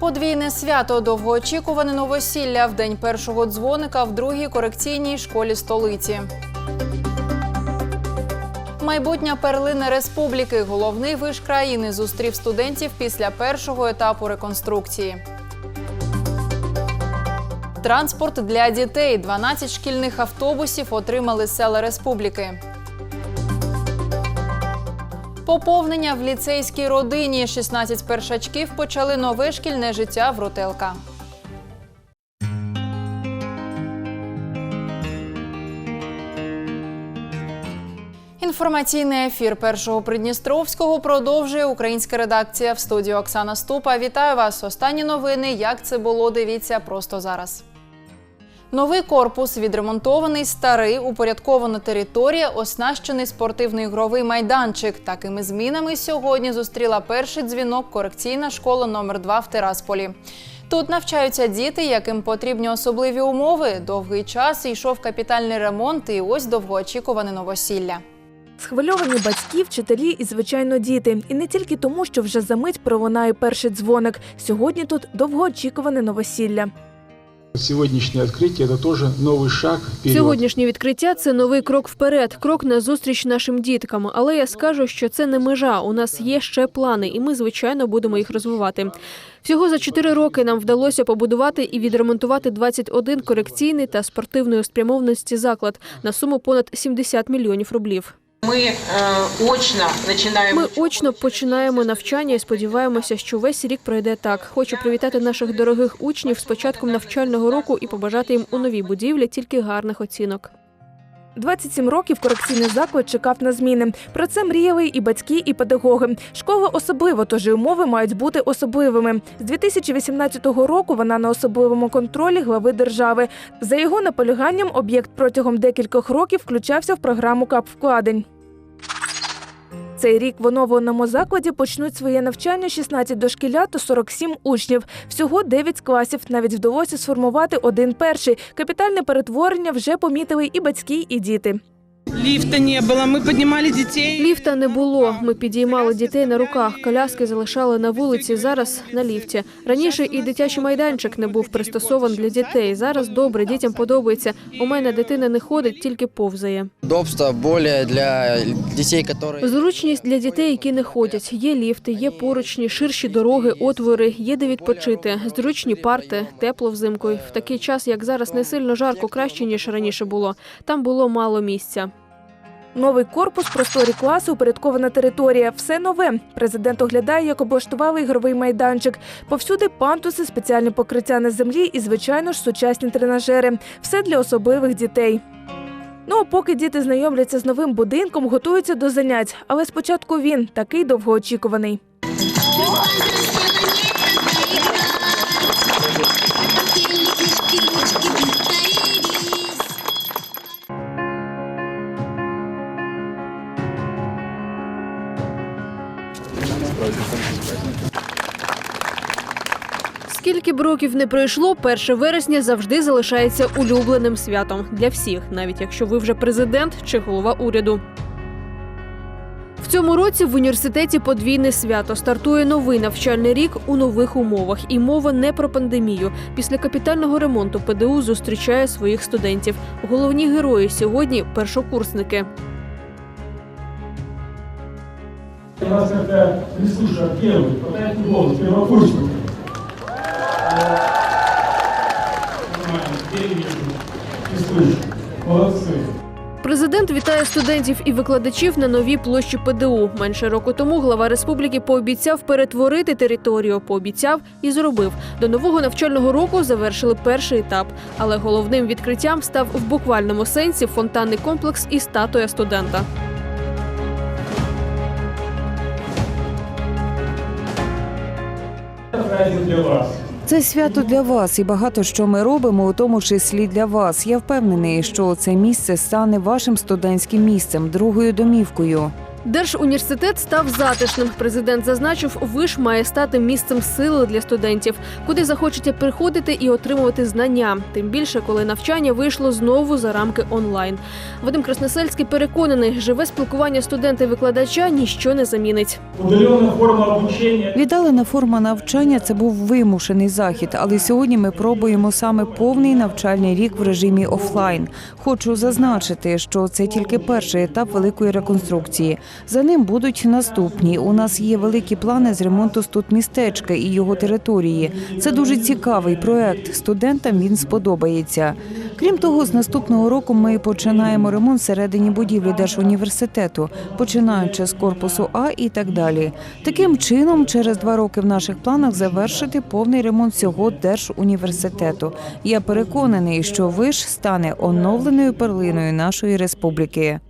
Подвійне свято довгоочікуване новосілля в день першого дзвоника в другій корекційній школі столиці. Майбутня перлина республіки. Головний виш країни зустрів студентів після першого етапу реконструкції. Транспорт для дітей. 12 шкільних автобусів отримали села республіки. Поповнення в ліцейській родині. 16 першачків почали нове шкільне життя в Рутелка. Інформаційний ефір першого Придністровського продовжує українська редакція в студії Оксана Ступа. Вітаю вас. Останні новини. Як це було? Дивіться просто зараз. Новий корпус відремонтований, старий, упорядкована територія, оснащений спортивно-ігровий майданчик. Такими змінами сьогодні зустріла перший дзвінок корекційна школа номер 2 в Тирасполі. Тут навчаються діти, яким потрібні особливі умови. Довгий час йшов капітальний ремонт, і ось довгоочікуване новосілля. Схвильовані батьки, вчителі і, звичайно, діти. І не тільки тому, що вже за мить пролунає перший дзвоник. Сьогодні тут довгоочікуване новосілля. Сегодняшнее открытие – это тоже новый шаг вперед. Сьогоднішнє відкриття це новий крок вперед, крок на зустріч нашим діткам. Але я скажу, що це не межа. У нас є ще плани, і ми звичайно будемо їх розвивати. Всього за чотири роки нам вдалося побудувати і відремонтувати 21 корекційний та спортивної спрямованості заклад на суму понад 70 мільйонів рублів. Мы э, очно начинаем Ми очно починаємо навчання і сподіваємося, що весь рік пройде так. Хочу привітати наших дорогих учнів з початком навчального року і побажати їм у новій будівлі тільки гарних оцінок. 27 років корекційний заклад чекав на зміни. Про це мріяли і батьки, і педагоги. Школа особливо, тож і умови мають бути особливими. З 2018 року вона на особливому контролі глави держави. За його наполяганням об'єкт протягом декількох років включався в програму КАП вкладень. Цей рік в оновленому закладі почнуть своє навчання 16 дошкілят та 47 учнів. Всього 9 класів. Навіть вдалося сформувати один перший. Капітальне перетворення вже помітили і батьки, і діти. Лифта не было, мы поднимали детей. Ліфта не було. Ми підіймали дітей на руках, коляски залишали на вулиці. Зараз на ліфті. Раніше і дитячий майданчик не був пристосований для дітей. Зараз добре, дітям подобається. У мене дитина не ходить, тільки повзає. удобство более для детей, которые... Зручність для дітей, які не ходять. Є ліфти, є поручні, ширші дороги, отвори, є де відпочити, зручні парти, тепло взимку. В такий час, як зараз, не сильно жарко, краще ніж раніше було. Там було мало місця. Новий корпус, просторі класи, упорядкована територія. Все нове. Президент оглядає, як облаштували ігровий майданчик. Повсюди пантуси, спеціальне покриття на землі і, звичайно ж, сучасні тренажери. Все для особливих дітей. Ну а поки діти знайомляться з новим будинком, готуються до занять. Але спочатку він такий довгоочікуваний. Скільки б років не пройшло, 1 вересня завжди залишається улюбленим святом для всіх, навіть якщо ви вже президент чи голова уряду. В цьому році в університеті подвійне свято стартує новий навчальний рік у нових умовах. І мова не про пандемію. Після капітального ремонту ПДУ зустрічає своїх студентів. Головні герої сьогодні першокурсники. У нас как-то не слышу, а первый, первокурсник. Президент вітає студентів і викладачів на новій площі ПДУ. Менше року тому глава республіки пообіцяв перетворити територію. Пообіцяв і зробив. До нового навчального року завершили перший етап. Але головним відкриттям став в буквальному сенсі фонтанний комплекс і статуя студента. Для вас. Це свято для вас, і багато що ми робимо, у тому числі для вас. Я впевнений, що це місце стане вашим студентським місцем, другою домівкою. Держуніверситет став затишним. Президент зазначив, виш має стати місцем сили для студентів, куди захочеться приходити і отримувати знання. Тим більше, коли навчання вийшло знову за рамки онлайн. Вадим Красносельський переконаний, живе спілкування студента і викладача ніщо не замінить. Удаленная форма обучения Віддалена форма навчання це був вимушений захід, але сьогодні ми пробуємо саме повний навчальний рік в режимі офлайн. Хочу зазначити, що це тільки перший етап великої реконструкції. За ним будуть наступні. У нас є великі плани з ремонту студмістечка і його території. Це дуже цікавий проект. Студентам він сподобається. Крім того, з наступного року ми починаємо ремонт всередині будівлі Держуніверситету, починаючи з корпусу А і так далі. Таким чином, через два роки в наших планах завершити повний ремонт всього Держуніверситету. Я переконаний, що виш стане оновленою перлиною нашої республіки.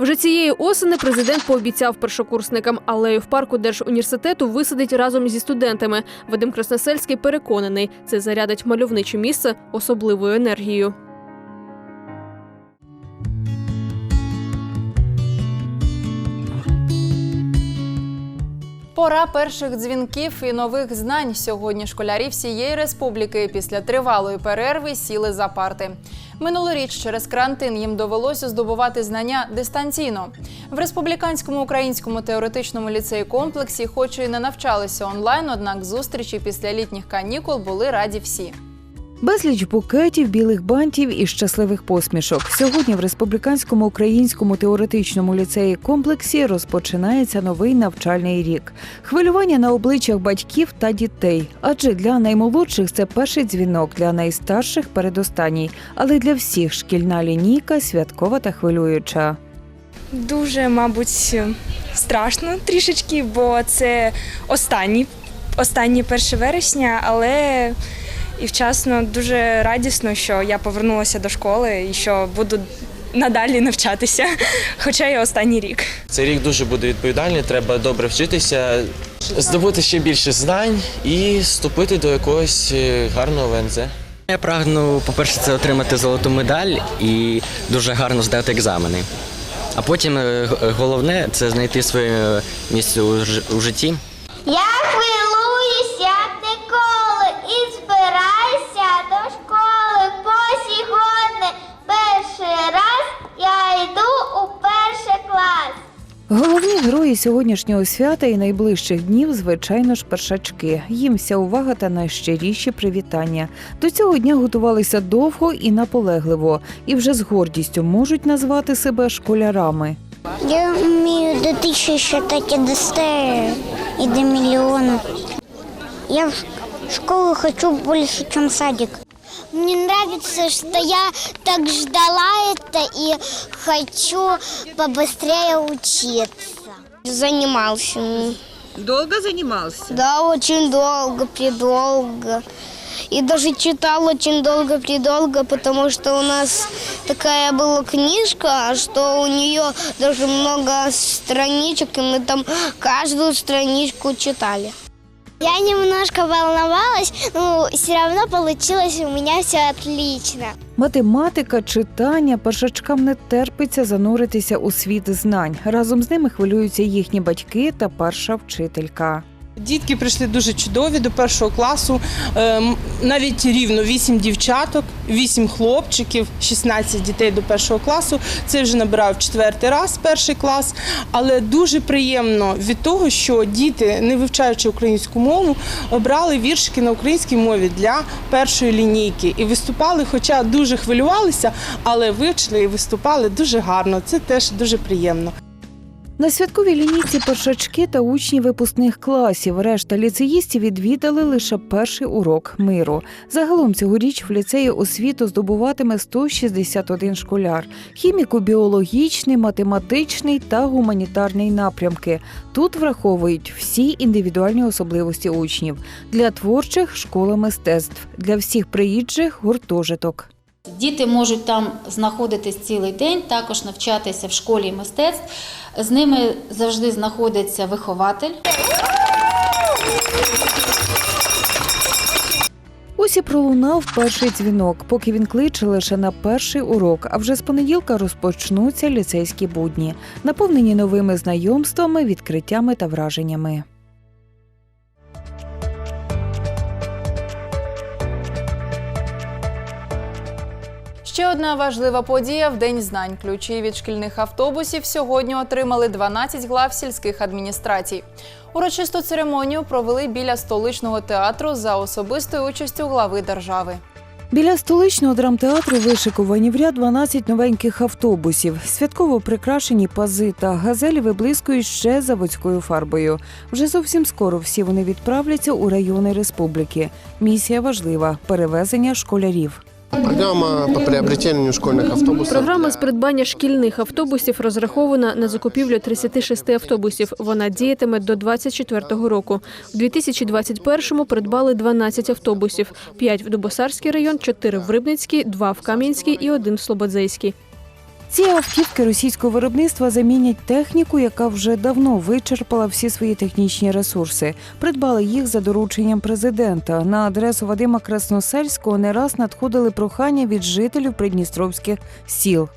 Вже цієї осені президент пообіцяв першокурсникам алею в парку Держуніверситету висадить разом зі студентами. Вадим Красносельський переконаний, це зарядить мальовниче місце особливою енергією. Пора перших дзвінків і нових знань. Сьогодні школярі всієї республіки після тривалої перерви сіли за парти. Минулоріч через карантин їм довелося здобувати знання дистанційно. В республіканському українському теоретичному ліцеї комплексі, хоч і не навчалися онлайн, однак зустрічі після літніх канікул були раді всі. Безліч букетів, білих бантів і щасливих посмішок. Сьогодні в республіканському українському теоретичному ліцеї комплексі розпочинається новий навчальний рік. Хвилювання на обличчях батьків та дітей. Адже для наймолодших це перший дзвінок, для найстарших передостанній. Але для всіх шкільна лінійка святкова та хвилююча. Дуже, мабуть, страшно трішечки, бо це останній, останній 1 вересня, але і вчасно дуже радісно, що я повернулася до школи і що буду надалі навчатися, хоча і останній рік. Цей рік дуже буде відповідальний, треба добре вчитися, здобути ще більше знань і вступити до якогось е, гарного ВНЗ. Я прагну, по-перше, це отримати золоту медаль і дуже гарно здати екзамени. А потім е, головне це знайти своє місце у житті. Я Головні герої сьогоднішнього свята і найближчих днів, звичайно ж, першачки. Їм вся увага та найщиріші привітання. До цього дня готувалися довго і наполегливо, і вже з гордістю можуть назвати себе школярами. Я вмію до тисячі считати до ста і до мільйона. Я в школу хочу більше, ніж садик. Мне нравится, что я так ждала это и хочу побыстрее учиться. Занимался. Долго занимался? Да, очень долго, придолго. И даже читал очень долго-придолго, потому что у нас такая была книжка, что у нее даже много страничек, и мы там каждую страничку читали. Я немножко волновалась, но все равно получилось у меня все отлично. Математика, читання першачкам не терпиться зануритися у світ знань. Разом з ними хвилюються їхні батьки та перша вчителька. Дітки прийшли дуже чудові до першого класу. Ем, Навіть рівно 8 дівчаток, 8 хлопчиків, 16 дітей до першого класу. Це вже набирав четвертий раз перший клас. Але дуже приємно від того, що діти, не вивчаючи українську мову, обрали віршики на українській мові для першої лінійки і виступали, хоча дуже хвилювалися, але вивчили і виступали дуже гарно. Це теж дуже приємно. На святковій лінійці першачки та учні випускних класів. Решта ліцеїстів відвідали лише перший урок миру. Загалом цьогоріч в ліцеї освіту здобуватиме 161 школяр: хіміко-біологічний, математичний та гуманітарний напрямки. Тут враховують всі індивідуальні особливості учнів. Для творчих школа мистецтв, для всіх приїжджих гуртожиток. Діти можуть там знаходитись цілий день, також навчатися в школі мистецтв. З ними завжди знаходиться вихователь. Ось і пролунав перший дзвінок, поки він кличе лише на перший урок. А вже з понеділка розпочнуться ліцейські будні, наповнені новими знайомствами, відкриттями та враженнями. Ще одна важлива подія в День знань. Ключі від шкільних автобусів сьогодні отримали 12 глав сільських адміністрацій. Урочисту церемонію провели біля столичного театру за особистою участю глави держави. Біля столичного драмтеатру вишикувані в ряд 12 новеньких автобусів. Святково прикрашені пази та газелі виблискують ще заводською фарбою. Вже зовсім скоро всі вони відправляться у райони республіки. Місія важлива перевезення школярів. Программа по приобретенню школьних автобусів. Програма з придбання шкільних автобусів розрахована на закупівлю 36 автобусів. Вона діятиме до 2024 року. У 2021-му придбали 12 автобусів: 5 в Дубосарський район, 4 в Рибницький, 2 в Кам'янський і 1 в Слободзейський. Ці автівки російського виробництва замінять техніку, яка вже давно вичерпала всі свої технічні ресурси. Придбали їх за дорученням президента. На адресу Вадима Красносельського не раз надходили прохання від жителів придністровських сіл.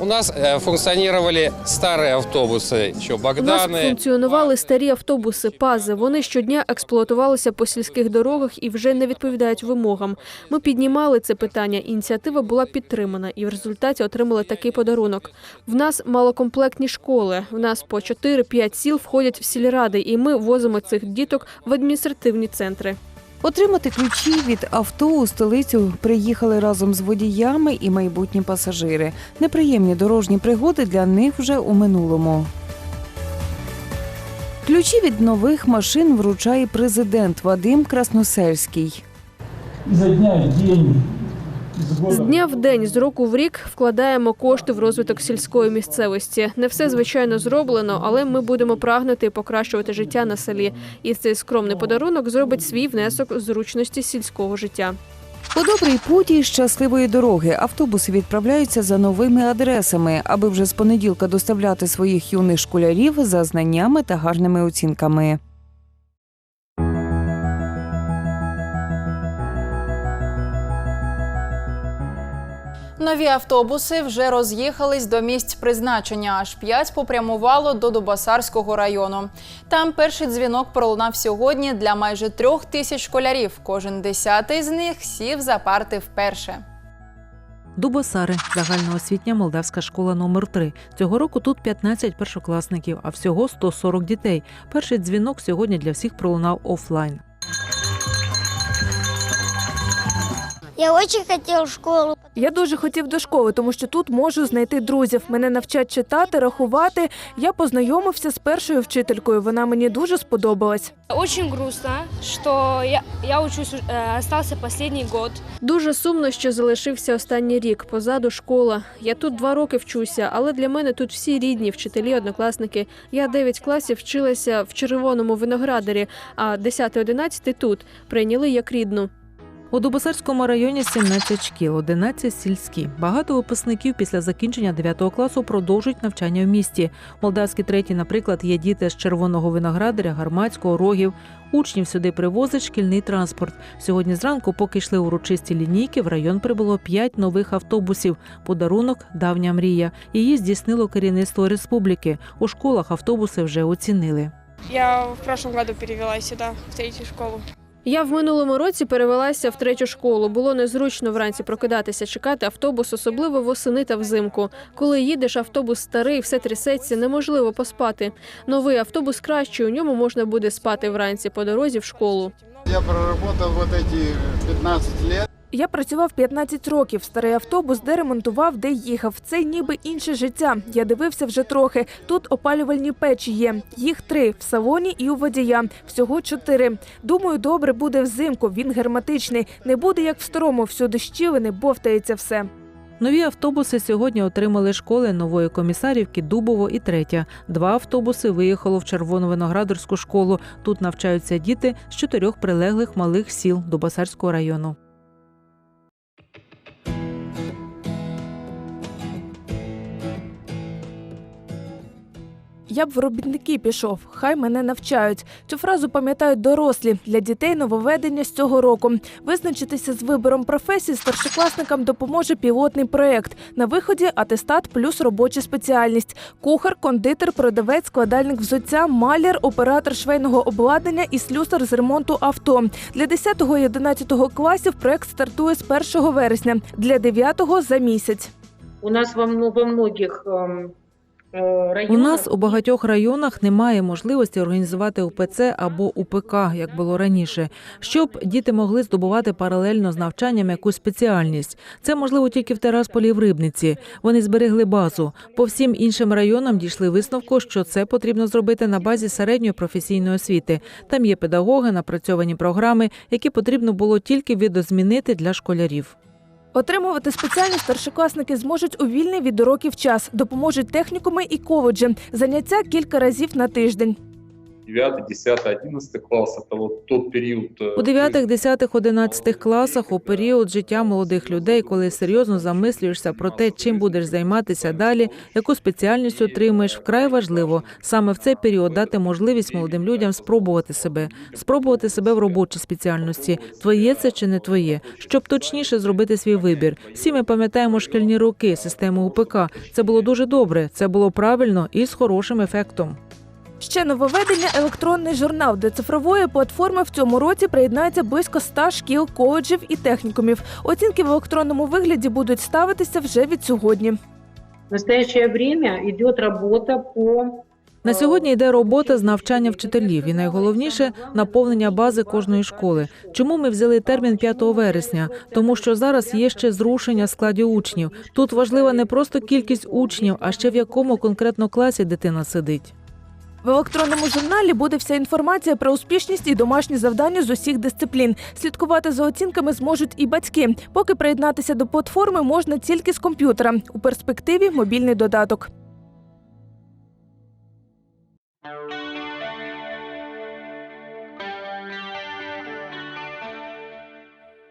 У нас э, функционировали старые автобусы, еще У нас Богданы. функціонували старі автобуси, пази. Вони щодня експлуатувалися по сільських дорогах і вже не відповідають вимогам. Ми піднімали це питання. Ініціатива була підтримана, і в результаті отримали такий подарунок. В нас малокомплектні школи. В нас по 4-5 сіл входять в сільради, і ми возимо цих діток в адміністративні центри. Отримати ключі від авто у столицю приїхали разом з водіями і майбутні пасажири. Неприємні дорожні пригоди для них вже у минулому. Ключі від нових машин вручає президент Вадим Красносельський. За дня в день, З дня в день, з року в рік вкладаємо кошти в розвиток сільської місцевості. Не все звичайно зроблено, але ми будемо прагнути покращувати життя на селі. І цей скромний подарунок зробить свій внесок зручності сільського життя. У добрий путь і щасливої дороги автобуси відправляються за новими адресами, аби вже з понеділка доставляти своїх юних школярів за знаннями та гарними оцінками. Нові автобуси вже роз'їхались до місць призначення. Аж п'ять попрямувало до Дубасарського району. Там перший дзвінок пролунав сьогодні для майже трьох тисяч школярів. Кожен десятий з них сів за парти вперше. Дубосари загальноосвітня молдавська школа номер 3 Цього року тут 15 першокласників, а всього 140 дітей. Перший дзвінок сьогодні для всіх пролунав офлайн. Я очень хотел в школу. Я дуже хотів до школи, тому що тут можу знайти друзів. Мене навчать читати, рахувати. Я познайомився з першою вчителькою. Вона мені дуже сподобалась. Очень грустно, что я, я учусь, э, остался последний год. Дуже сумно, що залишився останній рік. Позаду школа. Я тут два роки вчуся, але для мене тут всі рідні, вчителі, однокласники. Я 9 класів вчилася в червоному виноградарі, а 10-11 тут прийняли як рідну. У Дубосарському районі 17 шкіл, 11 сільські. Багато випускників після закінчення 9 класу продовжують навчання в місті. Молдавські треті, наприклад, є діти з червоного виноградаря, гарматського, рогів. Учнів сюди привозить шкільний транспорт. Сьогодні зранку, поки йшли урочисті лінійки, в район прибуло 5 нових автобусів. Подарунок давня мрія. Її здійснило керівництво республіки. У школах автобуси вже оцінили. Я в прошлом году перевелась сюда, в третью школу. Я в минулому році перевелася в третю школу. Було незручно вранці прокидатися, чекати автобус, особливо восени та взимку. Коли їдеш, автобус старий, все трясеться, неможливо поспати. Новий автобус кращий, у ньому можна буде спати вранці по дорозі в школу. Я проработав вот эти 15 лет. Я працював 15 років. Старий автобус, де ремонтував, де їхав. Це ніби інше життя. Я дивився вже трохи. Тут опалювальні печі є. Їх три в салоні і у водія. Всього чотири. Думаю, добре буде взимку. Він герметичний. Не буде як в старому, всюди щілини, бовтається все. Нові автобуси сьогодні отримали школи нової комісарівки Дубово і третя. Два автобуси виїхало в Червоновиноградарську школу. Тут навчаються діти з чотирьох прилеглих малих сіл Дубасарського району. Я б в робітники пішов, хай мене навчають. Цю фразу пам'ятають дорослі. Для дітей нововведення з цього року. Визначитися з вибором професії старшокласникам допоможе пілотний проєкт. На виході атестат плюс робоча спеціальність: кухар, кондитер, продавець, складальник взуття, маляр, оператор швейного обладнання і слюсар з ремонту авто. Для 10 і 11 класів проєкт стартує з 1 вересня, для 9 – за місяць. У нас во, мно- во многих районах... У нас у багатьох районах немає можливості організувати УПЦ або УПК, як було раніше, щоб діти могли здобувати паралельно з навчанням якусь спеціальність. Це можливо тільки в Терасполі в Рибниці. Вони зберегли базу. По всім іншим районам дійшли висновку, що це потрібно зробити на базі середньої професійної освіти. Там є педагоги, напрацьовані програми, які потрібно було тільки видозмінити для школярів. Отримувати спеціальні старшокласники зможуть у вільний від уроків час. Допоможуть технікуми і коледжі. Заняття кілька разів на тиждень. 9, 10, 11 класс это вот тот период. э, У 9, 10, 11 класах у період життя молодих людей, коли серйозно замислюєшся про те, чим будеш займатися далі, яку спеціальність отримаєш, вкрай важливо саме в цей період дати можливість молодим людям спробувати себе, спробувати себе в робочій спеціальності. Твоє це чи не твоє, щоб точніше зробити свій вибір. Всі ми пам'ятаємо шкільні роки, систему УПК. Це було дуже добре, це було правильно і з хорошим ефектом. Ще нововведення електронний журнал. До цифрової платформи в цьому році приєднається близько 100 шкіл, коледжів і технікумів. Оцінки в електронному вигляді будуть ставитися вже від сьогодні. В настоящее время идет работа по На сьогодні йде робота з навчання вчителів, і найголовніше наповнення бази кожної школи. Чому ми взяли термін 5 вересня? Тому що зараз є ще зрушення складів учнів. Тут важлива не просто кількість учнів, а ще в якому конкретно класі дитина сидить. В електронному журналі буде вся інформація про успішність і домашні завдання з усіх дисциплін. Слідкувати за оцінками зможуть і батьки. Поки приєднатися до платформи можна тільки з комп'ютера. У перспективі мобільний додаток.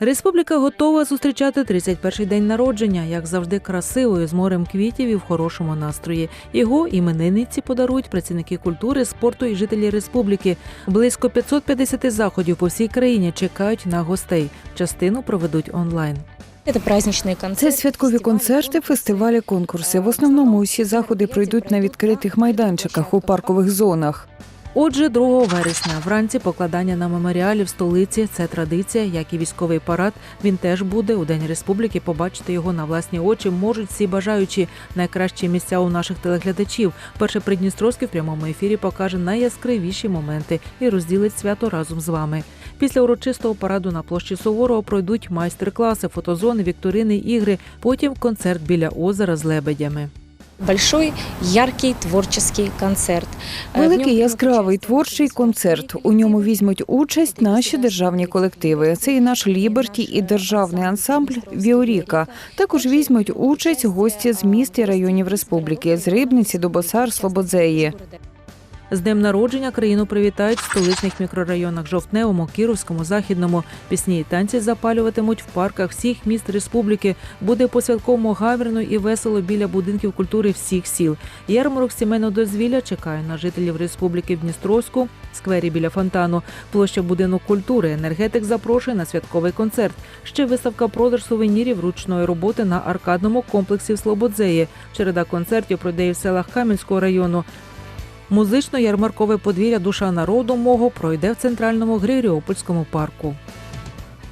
Республіка готова зустрічати 31-й день народження, як завжди, красивою з морем квітів і в хорошому настрої. Його іменинниці подарують працівники культури, спорту і жителі республіки. Близько 550 заходів по всій країні чекають на гостей. Частину проведуть онлайн. Це. Святкові концерти, фестивалі, конкурси. В основному усі заходи пройдуть на відкритих майданчиках у паркових зонах. Отже, 2 вересня вранці покладання на меморіалі в столиці це традиція, як і військовий парад. Він теж буде у День республіки. Побачити його на власні очі можуть всі бажаючі. Найкращі місця у наших телеглядачів. Перше Придністровський в прямому ефірі покаже найяскравіші моменти і розділить свято разом з вами. Після урочистого параду на площі Суворова пройдуть майстер-класи, фотозони, вікторини, ігри. Потім концерт біля озера з лебедями. Большой, яркий творчий концерт. Е, Великий яскравий творчий концерт. У ньому візьмуть участь наші державні колективи. Це і наш Ліберті, і державний ансамбль Віоріка. Також візьмуть участь гості з міст і районів республіки з Рибниці до Босар, Слободзеї. З днем народження країну привітають в столичних мікрорайонах Жовтневому, Кіровському, Західному. Пісні і танці запалюватимуть в парках всіх міст республіки. Буде по-святковому гавірно і весело біля будинків культури всіх сіл. Ярмарок сімейного дозвілля чекає на жителів республіки в Дністровську, сквері біля фонтану, площа будинок культури. Енергетик запрошує на святковий концерт. Ще виставка продаж сувенірів ручної роботи на аркадному комплексі в Слободзеї. Череда концертів пройде і в селах Кам'янського району. Музично-ярмаркове подвір'я Душа народу мого пройде в центральному Григоріопольському парку.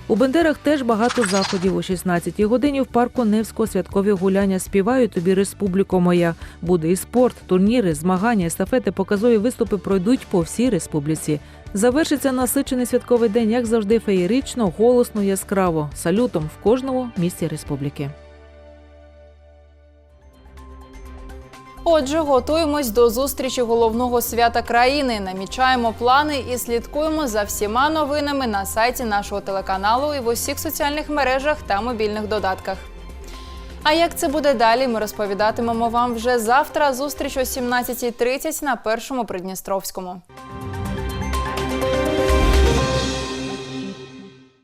У Бендерах теж багато заходів. О 16-й годині в парку Невського святкові гуляння співаю тобі республіко моя. Буде і спорт, турніри, змагання, естафети, показові виступи пройдуть по всій республіці. Завершиться насичений святковий день, як завжди, феєрично, голосно, яскраво, салютом в кожному місті республіки. Отже, готуємось до зустрічі головного свята країни. Намічаємо плани і слідкуємо за всіма новинами на сайті нашого телеканалу і в усіх соціальних мережах та мобільних додатках. А як це буде далі, ми розповідатимемо вам вже завтра. Зустріч о 17.30 на першому Придністровському.